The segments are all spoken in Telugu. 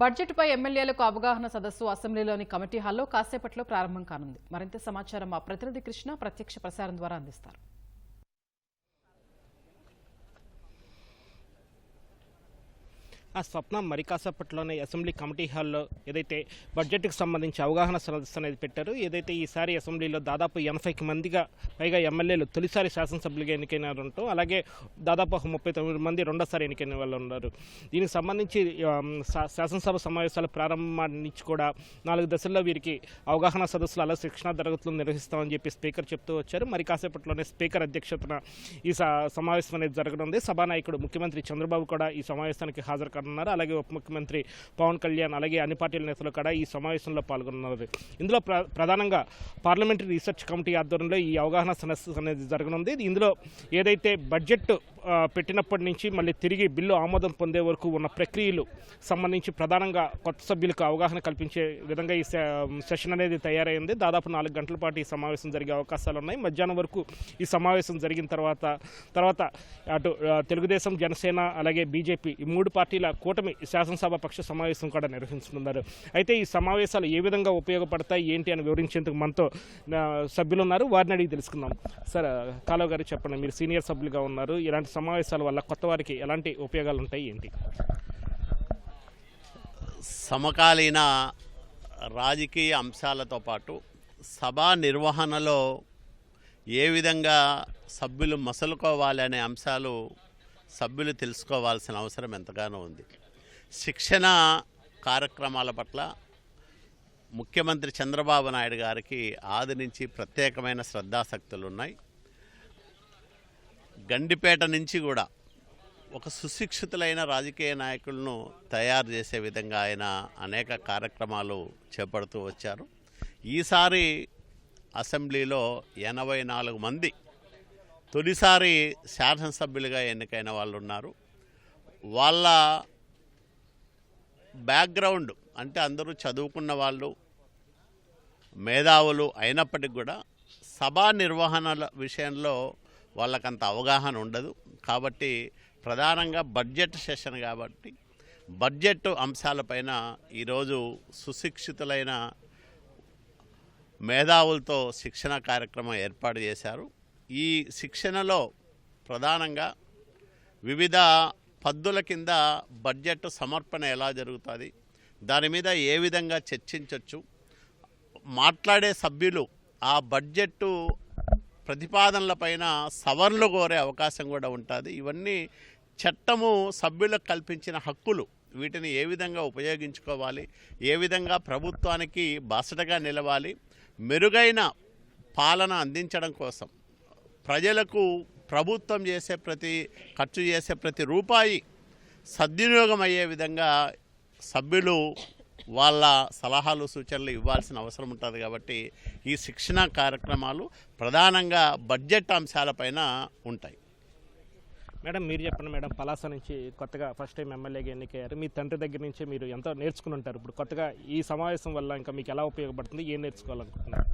బడ్జెట్పై ఎమ్మెల్యేలకు అవగాహన సదస్సు అసెంబ్లీలోని కమిటీ హాల్లో కాసేపట్లో ప్రారంభం కానుంది. మరింత సమాచారం మా ప్రతినిధి కృష్ణ ప్రత్యక్ష ప్రసారం ద్వారా అందిస్తారు. ఆ స్వప్న మరి కాసేపట్లోనే అసెంబ్లీ కమిటీ హాల్లో ఏదైతే బడ్జెట్కి సంబంధించి అవగాహన సదస్సు అనేది పెట్టారు. ఏదైతే ఈసారి అసెంబ్లీలో దాదాపు ఎనభైకి మందిగా పైగా ఎమ్మెల్యేలు తొలిసారి శాసనసభ్యులుగా ఎన్నికైనారంటూ అలాగే దాదాపు ఒక ముప్పై తొమ్మిది మంది రెండోసారి ఎన్నికైన వాళ్ళు ఉన్నారు. దీనికి సంబంధించి శాసనసభ సమావేశాల ప్రారంభం నుంచి కూడా నాలుగు దశల్లో వీరికి అవగాహన సదస్సులు అలా శిక్షణా తరగతులు నిర్వహిస్తామని చెప్పి స్పీకర్ చెప్తూ వచ్చారు. మరి కాసేపట్లోనే స్పీకర్ అధ్యక్షతన ఈ స- సమావేశం అనేది జరగనుంది. సభానాయకుడు ముఖ్యమంత్రి చంద్రబాబు కూడా ఈ సమావేశానికి హాజరు కానున్నారు అలాగే ఉప ముఖ్యమంత్రి పవన్ కళ్యాణ్ అలాగే అన్ని పార్టీల నేతలు కూడా ఈ సమావేశంలో పాల్గొన్నారు ఇందులో ప్ర ప్రధానంగా పార్లమెంటరీ రీసెర్చ్ కమిటీ ఆధ్వర్యంలో ఈ అవగాహన సదస్సు అనేది జరగనుంది. ఇందులో ఏదైతే బడ్జెట్ పెట్టినప్పటి నుంచి మళ్ళీ తిరిగి బిల్లు ఆమోదం పొందే వరకు ఉన్న ప్రక్రియలు సంబంధించి ప్రధానంగా కొత్త సభ్యులకు అవగాహన కల్పించే విధంగా ఈ సె- సెషన్ అనేది తయారైంది. దాదాపు నాలుగు గంటల పాటు ఈ సమావేశం జరిగే అవకాశాలు ఉన్నాయి. మధ్యాహ్నం వరకు ఈ సమావేశం జరిగిన తర్వాత తర్వాత అటు తెలుగుదేశం జనసేన అలాగే బీజేపీ ఈ మూడు పార్టీల కూటమి శాసనసభ పక్ష సమావేశం కూడా నిర్వహించనున్నారు. అయితే ఈ సమావేశాలు ఏ విధంగా ఉపయోగపడతాయి ఏంటి అని వివరించేందుకు మనతో సభ్యులు ఉన్నారు. వారిని అడిగి తెలుసుకుందాం. సార్ కాలువ గారు చెప్పండి. మీరు సీనియర్ సభ్యులుగా ఉన్నారు. ఇలాంటి సమావేశాల వల్ల కొత్త వారికి ఎలాంటి ఉపయోగాలు ఉంటాయి ఏంటి? సమకాలీన రాజకీయ అంశాలతో పాటు సభా నిర్వహణలో ఏ విధంగా సభ్యులు మసలుకోవాలి అనే అంశాలు సభ్యులు తెలుసుకోవాల్సిన అవసరం ఎంతగానో ఉంది. శిక్షణ కార్యక్రమాల పట్ల ముఖ్యమంత్రి చంద్రబాబు నాయుడు గారికి ఆది నుంచి ప్రత్యేకమైన శ్రద్ధాసక్తులు ఉన్నాయి గండిపేట నుంచి కూడా ఒక సుశిక్షితులైన రాజకీయ నాయకులను తయారు చేసే విధంగా ఆయన అనేక కార్యక్రమాలు చేపడుతూ వచ్చారు. ఈసారి అసెంబ్లీలో ఎనభై నాలుగు మంది తొలిసారి శాసనసభ్యులుగా ఎన్నికైన వాళ్ళు ఉన్నారు. వాళ్ళ బ్యాక్గ్రౌండ్ అంటే అందరూ చదువుకున్న వాళ్ళు మేధావులు అయినప్పటికి కూడా సభా నిర్వహణల విషయంలో వాళ్ళకంత అవగాహన ఉండదు. కాబట్టి ప్రధానంగా బడ్జెట్ సెషన్ కాబట్టి బడ్జెట్ అంశాలపైన ఈరోజు సుశిక్షితులైన మేధావులతో శిక్షణ కార్యక్రమం ఏర్పాటు చేశారు. ఈ శిక్షణలో ప్రధానంగా వివిధ పద్దుల కింద బడ్జెట్ సమర్పణ ఎలా జరుగుతుంది దాని మీద ఏ విధంగా చర్చించవచ్చు మాట్లాడే సభ్యులు ఆ బడ్జెట్ ప్రతిపాదనలపైన సవరణలు కోరే అవకాశం కూడా ఉంటుంది. ఇవన్నీ చట్టము సభ్యులకు కల్పించిన హక్కులు. వీటిని ఏ విధంగా ఉపయోగించుకోవాలి? ఏ విధంగా ప్రభుత్వానికి బాసటగా నిలవాలి? మెరుగైన పాలన అందించడం కోసం ప్రజలకు ప్రభుత్వం చేసే ప్రతి ఖర్చు చేసే ప్రతి రూపాయి సద్వినియోగం అయ్యే విధంగా సభ్యులు వాళ్ళ సలహాలు సూచనలు ఇవ్వాల్సిన అవసరం ఉంటుంది కాబట్టి ఈ శిక్షణ కార్యక్రమాలు ప్రధానంగా బడ్జెట్ అంశాలపైన ఉంటాయి. మేడం మీరు చెప్పండి మేడం పలాస నుంచి కొత్తగా ఫస్ట్ టైం ఎమ్మెల్యేగా ఎన్నికయ్యారు. మీ తండ్రి దగ్గర నుంచి మీరు ఎంతో నేర్చుకుని ఉంటారు. ఇప్పుడు కొత్తగా ఈ సమావేశం వల్ల ఇంకా మీకు ఎలా ఉపయోగపడుతుంది? ఏం నేర్చుకోవాలనుకుంటున్నారు?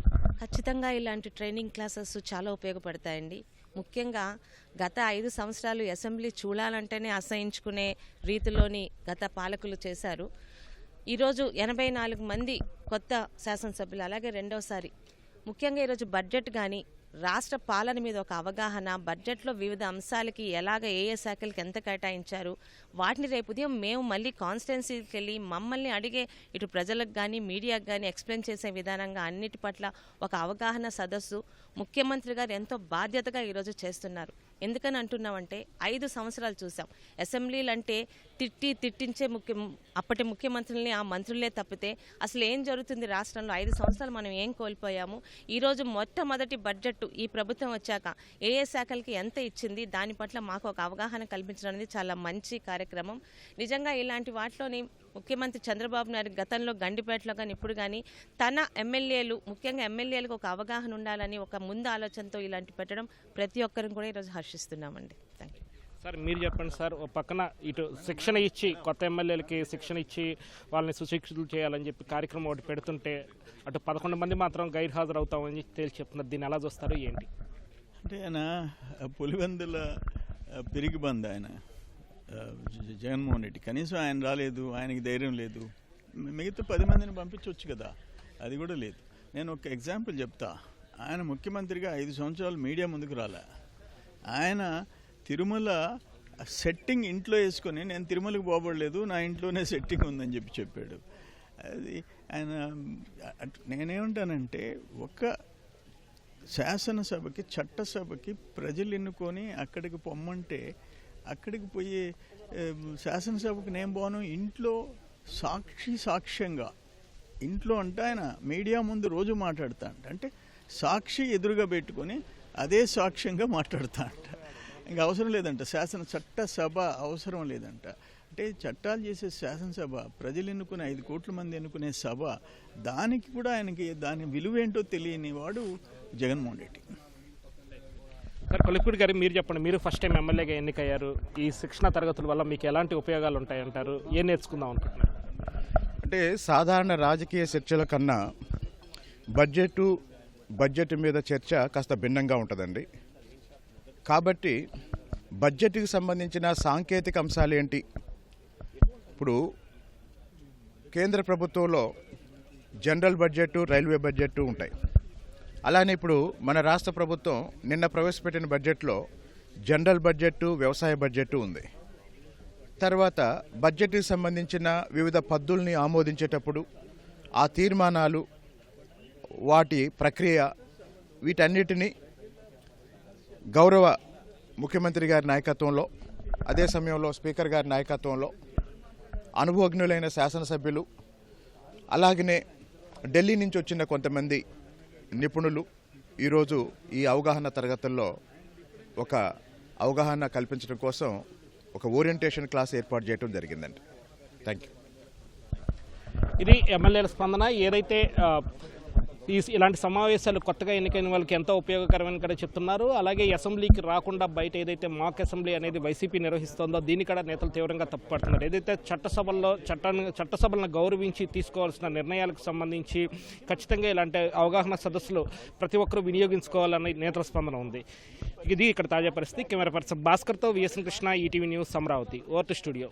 ఖచ్చితంగా ఇలాంటి ట్రైనింగ్ క్లాసెస్ చాలా ఉపయోగపడతాయండి. ముఖ్యంగా గత ఐదు సంవత్సరాలు అసెంబ్లీ చూడాలంటేనే అసహించుకునే రీతిలోని గత పాలకులు చేశారు. ఈరోజు ఎనభై నాలుగు మంది కొత్త శాసనసభ్యులు అలాగే రెండవసారి ముఖ్యంగా ఈరోజు బడ్జెట్ కానీ రాష్ట్ర పాలన మీద ఒక అవగాహన బడ్జెట్లో వివిధ అంశాలకి ఎలాగ ఏ ఏ శాఖలకి ఎంత కేటాయించారు వాటిని రేపు ఉదయం మేము మళ్ళీ కాన్స్టిట్యున్సీకి వెళ్ళి మమ్మల్ని అడిగే ఇటు ప్రజలకు కానీ మీడియాకు కానీ ఎక్స్ప్లెయిన్ చేసే విధానంగా అన్నిటి పట్ల ఒక అవగాహన సదస్సు ముఖ్యమంత్రి గారు ఎంతో బాధ్యతగా ఈరోజు చేస్తున్నారు. ఎందుకని అంటున్నామంటే ఐదు సంవత్సరాలు చూసాం అసెంబ్లీలు అంటే తిట్టి తిట్టించే ముఖ్య అప్పటి ముఖ్యమంత్రుల్ని ఆ మంత్రులే తప్పితే అసలు ఏం జరుగుతుంది రాష్ట్రంలో? ఐదు సంవత్సరాలు మనం ఏం కోల్పోయాము? ఈరోజు మొట్టమొదటి బడ్జెట్ ఈ ప్రభుత్వం వచ్చాక ఏ ఏ శాఖలకి ఎంత ఇచ్చింది? దాని పట్ల మాకు ఒక అవగాహన కల్పించడం అనేది చాలా మంచి కార్యక్రమం. నిజంగా ఇలాంటి వాటిలోని ముఖ్యమంత్రి చంద్రబాబు నాయుడు గతంలో గండిపేటలో కానీ ఇప్పుడు కానీ తన ఎమ్మెల్యేలు ముఖ్యంగా ఎమ్మెల్యేలకు ఒక అవగాహన ఉండాలని ఒక ముందు ఆలోచనతో ఇలాంటి పెట్టడం ప్రతి ఒక్కరిని కూడా ఈరోజు హర్షిస్తున్నామండి. థ్యాంక్ యూ సార్ మీరు చెప్పండి సార్ ఓ పక్కన ఇటు శిక్షణ ఇచ్చి కొత్త ఎమ్మెల్యేలకి శిక్షణ ఇచ్చి వాళ్ళని సుశిక్షితులు చేయాలని చెప్పి కార్యక్రమం ఒకటి పెడుతుంటే అటు పదకొండు మంది మాత్రం గైర్ హాజరు అవుతామని తేల్చి చెప్తున్నారు. దీన్ని ఎలా చూస్తారు ఏంటి? అంటే ఆయన పులివెందుల పిరిగి బంద్ ఆయన. జగన్మోహన్ రెడ్డి. కనీసం ఆయన రాలేదు ఆయనకి ధైర్యం లేదు. మిగతా పది మందిని పంపించవచ్చు కదా. అది కూడా లేదు. నేను ఒక ఎగ్జాంపుల్ చెప్తా. ఆయన ముఖ్యమంత్రిగా ఐదు సంవత్సరాలు మీడియా ముందుకు రాలే. ఆయన తిరుమల సెట్టింగ్ ఇంట్లో వేసుకొని నేను తిరుమలకు పోబడలేదు నా ఇంట్లోనే సెట్టింగ్ ఉందని చెప్పి చెప్పాడు. అది ఆయన నేనేమంటానంటే ఒక శాసనసభకి చట్టసభకి ప్రజలు ఎన్నుకొని అక్కడికి పొమ్మంటే అక్కడికి పోయి శాసనసభకు నేను పోను. ఇంట్లో సాక్షి సాక్ష్యంగా ఇంట్లో అంటే ఆయన మీడియా ముందు రోజు మాట్లాడుతా అంట అంటే సాక్షి ఎదురుగా పెట్టుకొని అదే సాక్ష్యంగా మాట్లాడుతా అంట ఇంకా అవసరం లేదంట. శాసన చట్టసభ అవసరం లేదంట. అంటే చట్టాలు చేసే శాసనసభ ప్రజలు ఎన్నుకునే ఐదు కోట్ల మంది ఎన్నుకునే సభ దానికి కూడా ఆయనకి దాని విలువేంటో తెలియని వాడు జగన్మోహన్ రెడ్డి. సార్ కొలిపూడి గారు మీరు చెప్పండి మీరు ఫస్ట్ టైం ఎమ్మెల్యేగా ఎన్నికయ్యారు ఈ శిక్షణ తరగతుల వల్ల మీకు ఎలాంటి ఉపయోగాలు ఉంటాయంటారు ఏం నేర్చుకుందాం అనుకుంటున్నారు? అంటే సాధారణ రాజకీయ చర్చల కన్నా బడ్జెట్ బడ్జెట్ మీద చర్చ కాస్త భిన్నంగా ఉంటుందండి. కాబట్టి బడ్జెట్కి సంబంధించిన సాంకేతిక అంశాలు ఏంటి? ఇప్పుడు కేంద్ర ప్రభుత్వంలో జనరల్ బడ్జెట్ రైల్వే బడ్జెట్ ఉంటాయి. అలానే ఇప్పుడు మన రాష్ట్ర ప్రభుత్వం నిన్న ప్రవేశపెట్టిన బడ్జెట్లో జనరల్ బడ్జెట్ వ్యవసాయ బడ్జెట్ ఉంది. తర్వాత బడ్జెట్కి సంబంధించిన వివిధ పద్దుల్ని ఆమోదించేటప్పుడు ఆ తీర్మానాలు వాటి ప్రక్రియ వీటన్నిటినీ గౌరవ ముఖ్యమంత్రి గారి నాయకత్వంలో అదే సమయంలో స్పీకర్ గారి నాయకత్వంలో అనుభవజ్ఞులైన శాసనసభ్యులు అలాగనే ఢిల్లీ నుంచి వచ్చిన కొంతమంది నిపుణులు ఈరోజు ఈ అవగాహన తరగతుల్లో ఒక అవగాహన కల్పించడం కోసం ఒక ఓరియంటేషన్ క్లాస్ ఏర్పాటు చేయడం జరిగిందండి. థ్యాంక్ యూ ఇది ఎమ్మెల్యేల స్పందన. ఏదైతే ఈ ఇలాంటి సమావేశాలు కొత్తగా ఎన్నికైన వాళ్ళకి ఎంతో ఉపయోగకరమని కూడా చెప్తున్నారు. అలాగే అసెంబ్లీకి రాకుండా బయట ఏదైతే మాక్ అసెంబ్లీ అనేది వైసీపీ నిర్వహిస్తోందో దీన్ని కూడా నేతలు తీవ్రంగా తప్పుపడుతున్నారు. ఏదైతే చట్టసభల్లో చట్టాన్ని చట్టసభలను గౌరవించి తీసుకోవాల్సిన నిర్ణయాలకు సంబంధించి ఖచ్చితంగా ఇలాంటి అవగాహన సదస్సులు ప్రతి ఒక్కరూ వినియోగించుకోవాలని నేతల స్పందన ఉంది. ఇది ఇక్కడ తాజా పరిస్థితి. Camera person భాస్కర్తో V S N Krishna ETV news Amaravati. Over studio.